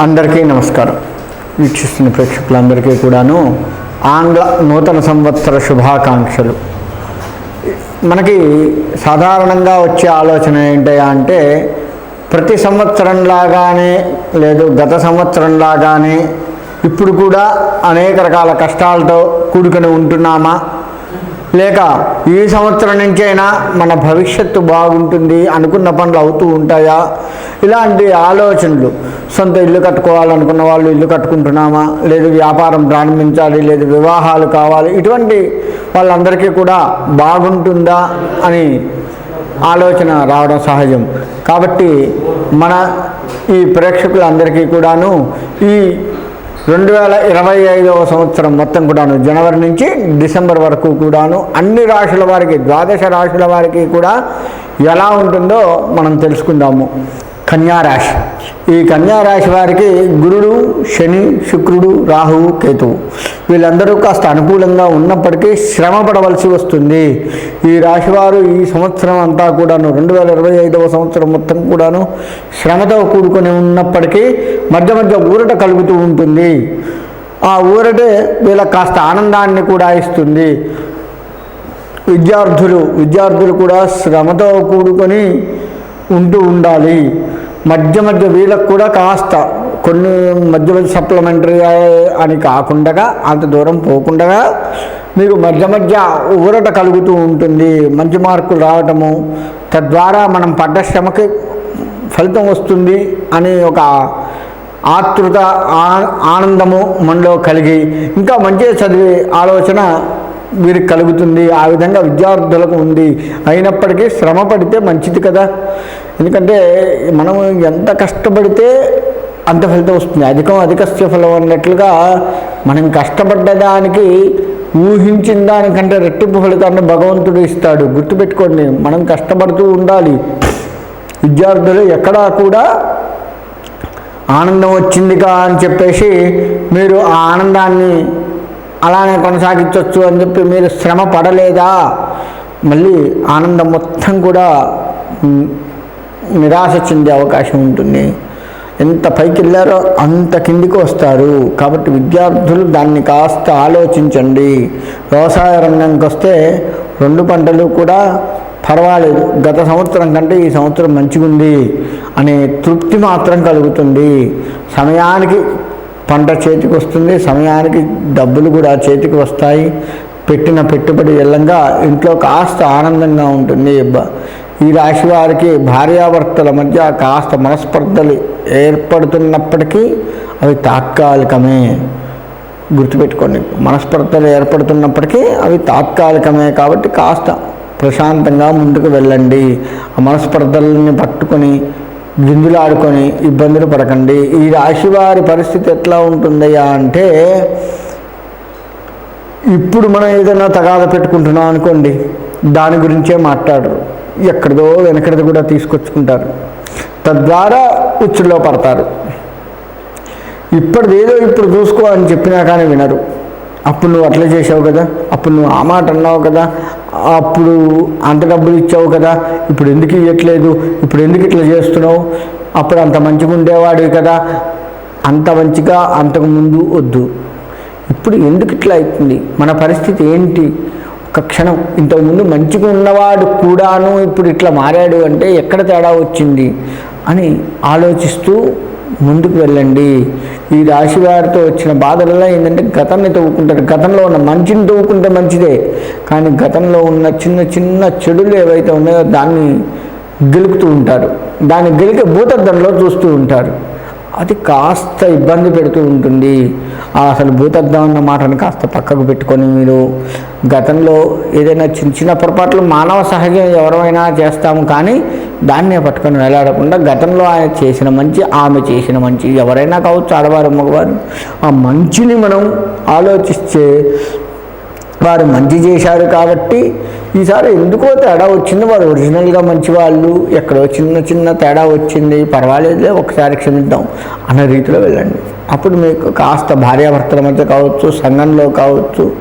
అందరికీ నమస్కారం. వీక్షిస్తున్న ప్రేక్షకులందరికీ కూడాను ఆంగ్ల నూతన సంవత్సర శుభాకాంక్షలు. మనకి సాధారణంగా వచ్చే ఆలోచన ఏంటయ్యా అంటే ప్రతి సంవత్సరం లాగానే లేదు గత సంవత్సరంలాగానే ఇప్పుడు కూడా అనేక రకాల కష్టాలతో కూడుకొని ఉంటున్నామా? లేక ఈ సంవత్సరం నుంచైనా మన భవిష్యత్తు బాగుంటుంది అనుకున్న పనులు అవుతూ ఉంటాయా? ఇలాంటి ఆలోచనలు. సొంత ఇల్లు కట్టుకోవాలనుకున్న వాళ్ళు ఇల్లు కట్టుకుంటున్నామా? లేదు వ్యాపారం ప్రారంభించాలి లేదు వివాహాలు కావాలి. ఇటువంటి వాళ్ళందరికీ కూడా బాగుంటుందా అని ఆలోచన రావడం సహజం. కాబట్టి మన ఈ ప్రేక్షకులందరికీ కూడాను ఈ రెండు వేల ఇరవై ఐదవ సంవత్సరం మొత్తం కూడాను జనవరి నుంచి డిసెంబర్ వరకు కూడాను అన్ని రాశుల వారికి ద్వాదశ రాశుల వారికి కూడా ఎలా ఉంటుందో మనం తెలుసుకుందాము. కన్యారాశి ఈ కన్యారాశి వారికి గురుడు శని శుక్రుడు రాహువు కేతువు. వీళ్ళందరూ కాస్త అనుకూలంగా ఉన్నప్పటికీ శ్రమ పడవలసి వస్తుంది. ఈ రాశివారు ఈ సంవత్సరం అంతా కూడాను రెండు వేల ఇరవై ఐదవ సంవత్సరం మొత్తం కూడాను శ్రమతో కూడుకొని ఉన్నప్పటికీ మధ్య మధ్య ఊరట కలుగుతూ ఉంటుంది. ఆ ఊరటే వీళ్ళకి కాస్త ఆనందాన్ని కూడా ఇస్తుంది. విద్యార్థులు విద్యార్థులు కూడా శ్రమతో కూడుకొని ఉంటూ ఉండాలి. మధ్య మధ్య వీళ్ళకు కూడా కాస్త కొన్ని మధ్య మధ్య సప్లిమెంటరీ అని కాకుండా అంత దూరం పోకుండా మీకు మధ్య మధ్య ఊరట కలుగుతూ ఉంటుంది. మంచి మార్కులు రావటము తద్వారా మనం పడ్డ శ్రమకి ఫలితం వస్తుంది అని ఒక ఆతృత ఆ- ఆనందము మనలో కలిగి ఇంకా మంచిగా చదివే ఆలోచన వీరికి కలుగుతుంది. ఆ విధంగా విద్యార్థులకు ఉంది. అయినప్పటికీ శ్రమ పడితే మంచిది కదా. ఎందుకంటే మనం ఎంత కష్టపడితే అంత ఫలితం వస్తుంది. అధికం అధికస్య ఫలం అన్నట్లుగా మనం కష్టపడ్డ దానికి ఊహించిన దానికంటే రెట్టింపు ఫలితాన్ని భగవంతుడు ఇస్తాడు. గుర్తుపెట్టుకోండి మనం కష్టపడుతూ ఉండాలి. విద్యార్థులు ఎక్కడా కూడా ఆనందం వచ్చిందిగా అని చెప్పేసి మీరు ఆ ఆనందాన్ని అలానే కొనసాగించవచ్చు అని చెప్పి మీరు శ్రమ పడలేదా? మళ్ళీ ఆనందం మొత్తం కూడా నిరాశ చెందే అవకాశం ఉంటుంది. ఎంత పైకి వెళ్ళారో అంత కిందికి వస్తారు. కాబట్టి విద్యార్థులు దాన్ని కాస్త ఆలోచించండి. వ్యవసాయ రంగంకి వస్తే రెండు పంటలు కూడా పర్వాలేదు. గత సంవత్సరం కంటే ఈ సంవత్సరం మంచిగుంది అనే తృప్తి మాత్రం కలుగుతుంది. సమయానికి పంట చేతికి వస్తుంది. సమయానికి డబ్బులు కూడా చేతికి వస్తాయి. పెట్టిన పెట్టుబడి వెళ్ళంగా ఇంట్లో కాస్త ఆనందంగా ఉంటుంది. ఈ రాశి వారికి భార్యాభర్తల మధ్య కాస్త మనస్పర్ధలు ఏర్పడుతున్నప్పటికీ అవి తాత్కాలికమే. గుర్తుపెట్టుకోండి మనస్పర్ధలు ఏర్పడుతున్నప్పటికీ అవి తాత్కాలికమే కాబట్టి కాస్త ప్రశాంతంగా ముందుకు వెళ్ళండి. ఆ మనస్పర్ధల్ని పట్టుకొని గిందులాడుకొని ఇబ్బందులు పడకండి. ఈ రాశి వారి పరిస్థితి ఎట్లా ఉంటుందయ్యా అంటే ఇప్పుడు మనం ఏదైనా తగాద పెట్టుకుంటున్నాం అనుకోండి దాని గురించే మాట్లాడరు. ఎక్కడిదో వెనకడిది కూడా తీసుకొచ్చుకుంటారు. తద్వారా ఉచ్చుల్లో పడతారు. ఇప్పటిదేదో ఇప్పుడు చూసుకో అని చెప్పినా కానీ వినరు. అప్పుడు నువ్వు అట్లా చేసావు కదా అప్పుడు నువ్వు ఆ మాట అన్నావు కదా అప్పుడు అంత డబ్బులు ఇచ్చావు కదా ఇప్పుడు ఎందుకు ఇవ్వట్లేదు ఇప్పుడు ఎందుకు ఇట్లా చేస్తున్నావు అప్పుడు అంత మంచిగా ఉండేవాడివి కదా అంత మంచిగా అంతకు ముందు వద్దు. ఇప్పుడు ఎందుకు ఇట్లా అవుతుంది? మన పరిస్థితి ఏంటి? ఒక క్షణం. ఇంతకుముందు మంచిగా ఉన్నవాడు కూడాను ఇప్పుడు ఇట్లా మారాడు అంటే ఎక్కడ తేడా వచ్చింది? అని ఆలోచిస్తూ ముందుకు వెళ్ళండి. ఈ రాశి వారితో వచ్చిన బాధలలో ఏంటంటే గతాన్ని తవ్వుకుంటారు. గతంలో ఉన్న మంచిని తవ్వుకుంటే మంచిదే. కానీ గతంలో ఉన్న చిన్న చిన్న చెడులు ఏవైతే ఉన్నాయో దాన్ని గెలుకుతూ ఉంటారు. దాన్ని గెలికే భూతద్దంలో చూస్తూ ఉంటారు. అది కాస్త ఇబ్బంది పెడుతూ ఉంటుంది. అసలు భూతద్దం అన్న మాటను కాస్త పక్కకు పెట్టుకొని మీరు గతంలో ఏదైనా చిన్న చిన్న పొరపాట్లు మానవ సహజం ఎవరైనా చేస్తాము కానీ దాన్నే పట్టుకొని వేలాడకుండా గతంలో ఆయన చేసిన మంచి ఆమె చేసిన మంచి ఎవరైనా కావచ్చు ఆడవారు మగవారు ఆ మంచిని మనం ఆలోచిస్తే వారు మంచి చేశారు కాబట్టి ఈసారి ఎందుకో తేడా వచ్చింది వారు ఒరిజినల్గా మంచి వాళ్ళు ఎక్కడో చిన్న చిన్న తేడా వచ్చింది పర్వాలేదులే ఒకసారి క్షమిద్దాం అన్న రీతిలో వెళ్ళండి. అప్పుడు మీకు కాస్త భార్యాభర్తల మధ్య కావచ్చు సంఘంలో కావచ్చు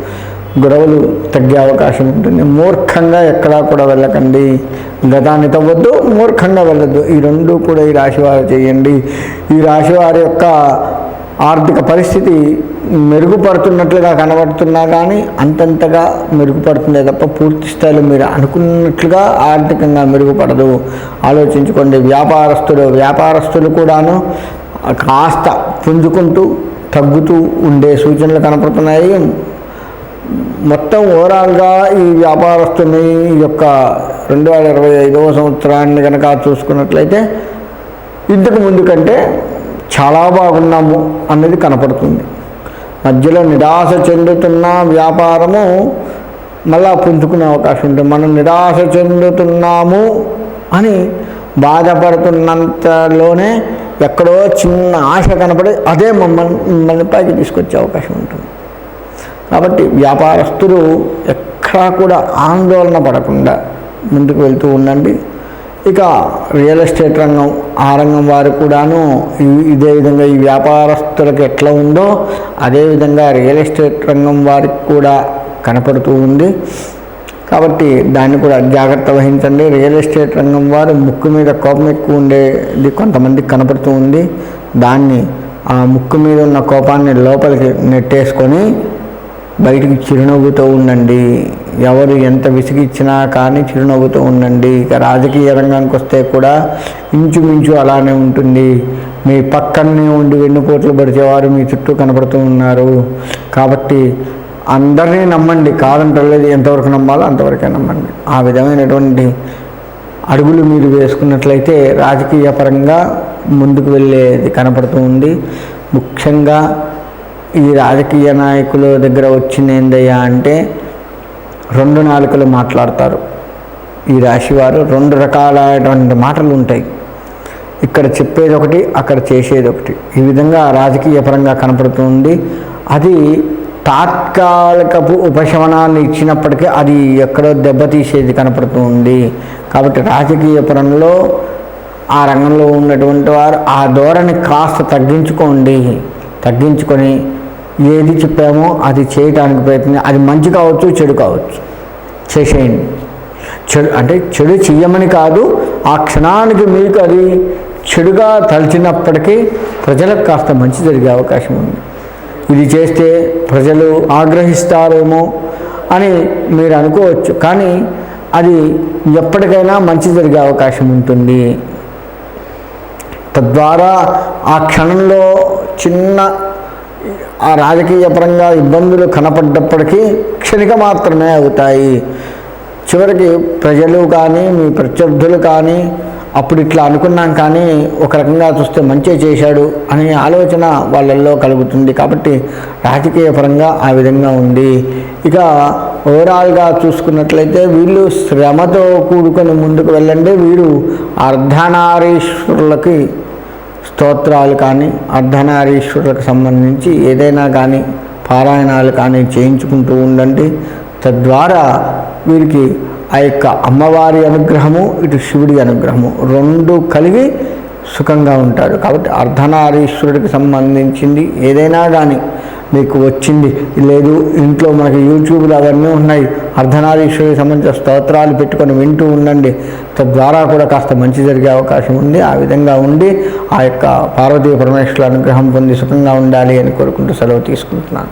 గొడవలు తగ్గే అవకాశం ఉంటుంది. మూర్ఖంగా ఎక్కడా కూడా వెళ్ళకండి. గతాన్ని తవ్వద్దు మూర్ఖంగా వెళ్ళద్దు. ఈ రెండు కూడా ఈ రాశివారు చేయండి. ఈ రాశివారి యొక్క ఆర్థిక పరిస్థితి మెరుగుపడుతున్నట్లుగా కనబడుతున్నా కానీ అంతంతగా మెరుగుపడుతుందే తప్ప పూర్తి స్థాయిలో మీరు అనుకున్నట్లుగా ఆర్థికంగా మెరుగుపడదు. ఆలోచించుకోండి. వ్యాపారస్తులు వ్యాపారస్తులు కూడాను కాస్త పుంజుకుంటూ తగ్గుతూ ఉండే సూచనలు కనపడుతున్నాయి. మొత్తం ఓవరాల్గా ఈ వ్యాపారస్తుని యొక్క రెండు వేల ఇరవై ఐదవ సంవత్సరాన్ని కనుక చూసుకున్నట్లయితే ఇంతకు ముందు కంటే చాలా బాగున్నాము అన్నది కనపడుతుంది. మధ్యలో నిరాశ చెందుతున్న వ్యాపారము మళ్ళా పుంజుకునే అవకాశం ఉంటుంది. మనం నిరాశ చెందుతున్నాము అని బాధపడుతున్నంతలోనే ఎక్కడో చిన్న ఆశ కనపడి అదే మమ్మల్ని మిమ్మల్ని పైకి తీసుకొచ్చే అవకాశం ఉంటుంది. కాబట్టి వ్యాపారస్తులు ఎక్కడా కూడా ఆందోళన పడకుండా ముందుకు వెళ్తూ ఉండండి. ఇక రియల్ ఎస్టేట్ రంగం ఆ రంగం వారు కూడాను ఇదే విధంగా ఈ వ్యాపారస్తులకు ఎట్లా ఉందో అదేవిధంగా రియల్ ఎస్టేట్ రంగం వారికి కూడా కనపడుతూ ఉంది. కాబట్టి దాన్ని కూడా జాగ్రత్త వహించండి. రియల్ ఎస్టేట్ రంగం వారు ముక్కు మీద కోపం ఎక్కువ ఉండేది కొంతమందికి కనపడుతూ ఉంది. దాన్ని ఆ ముక్కు మీద ఉన్న కోపాన్ని లోపలికి నెట్టేసుకొని బయటికి చిరునవ్వుతో ఉండండి. ఎవరు ఎంత విసిగిచ్చినా కానీ చిరునవ్వుతో ఉండండి. ఇక రాజకీయ రంగానికి వస్తే కూడా ఇంచుమించు అలానే ఉంటుంది. మీ పక్కనే ఉండి వెన్నుపోట్లు పడిచేవారు మీ చుట్టూ కనపడుతూ ఉన్నారు. కాబట్టి అందరినీ నమ్మండి. కాదంటలేదు ఎంతవరకు నమ్మాలో అంతవరకే నమ్మండి. ఆ విధమైనటువంటి అడుగులు మీరు వేసుకున్నట్లయితే రాజకీయ పరంగా ముందుకు వెళ్ళేది కనపడుతూ ఉంది. ముఖ్యంగా ఈ రాజకీయ నాయకుల దగ్గర వచ్చింది ఏందయ్యా అంటే రెండు నాలుకలు మాట్లాడతారు. ఈ రాశివారు రెండు రకాలైనటువంటి మాటలు ఉంటాయి. ఇక్కడ చెప్పేది ఒకటి అక్కడ చేసేది ఒకటి. ఈ విధంగా రాజకీయ పరంగా కనపడుతుంది. అది తాత్కాలికపు ఉపశమనాన్ని ఇచ్చినప్పటికీ అది ఎక్కడో దెబ్బతీసేది కనపడుతుంది. కాబట్టి రాజకీయ పరంలో ఆ రంగంలో ఉన్నటువంటి వారు ఆ ధోరణి కాస్త తగ్గించుకోండి. తగ్గించుకొని ఏది చెప్పామో అది చేయటానికి ప్రయత్నం అది మంచి కావచ్చు చెడు కావచ్చు. చేసేయండి. చెడు అంటే చెడు చెయ్యమని కాదు ఆ క్షణానికి మీకు అది చెడుగా తలచినప్పటికీ ప్రజలకు కాస్త మంచి జరిగే అవకాశం ఉంది. ఇది చేస్తే ప్రజలు ఆగ్రహిస్తారేమో అని మీరు అనుకోవచ్చు. కానీ అది ఎప్పటికైనా మంచి జరిగే అవకాశం ఉంటుంది. తద్వారా ఆ క్షణంలో చిన్న ఆ రాజకీయపరంగా ఇబ్బందులు కనపడ్డప్పటికీ క్షణిక మాత్రమే అవుతాయి. చివరికి ప్రజలు కానీ మీ ప్రత్యర్థులు కానీ అప్పుడు ఇట్లా అనుకున్నాం కానీ ఒక రకంగా చూస్తే మంచి చేశాడు అనే ఆలోచన వాళ్ళల్లో కలుగుతుంది కాబట్టి రాజకీయ పరంగా ఆ విధంగా ఉంది. ఇక ఓవరాల్గా చూసుకున్నట్లయితే వీళ్ళు శ్రమతో కూడుకొని ముందుకు వెళ్ళండి. వీరు అర్ధనారీశ్వరులకి స్తోత్రాలు కానీ అర్ధనారీశ్వరులకు సంబంధించి ఏదైనా కానీ పారాయణాలు కానీ చేయించుకుంటూ ఉండండి. తద్వారా వీరికి ఆ యొక్క అమ్మవారి అనుగ్రహము ఇటు శివుడి అనుగ్రహము రెండు కలిగి సుఖంగా ఉంటాడు కాబట్టి అర్ధనారీశ్వరుడికి సంబంధించింది ఏదైనా కానీ మీకు వచ్చింది లేదు ఇంట్లో మనకి యూట్యూబ్లో అవన్నీ ఉన్నాయి అర్ధనారీశ్వరికి సంబంధించిన స్తోత్రాలు పెట్టుకొని వింటూ ఉండండి తద్వారా కూడా కాస్త మంచి జరిగే అవకాశం ఉంది. ఆ విధంగా ఉండి ఆ యొక్క పార్వతీ పరమేశ్వరుల అనుగ్రహం పొంది సుఖంగా ఉండాలి అని కోరుకుంటూ సెలవు తీసుకుంటున్నాను.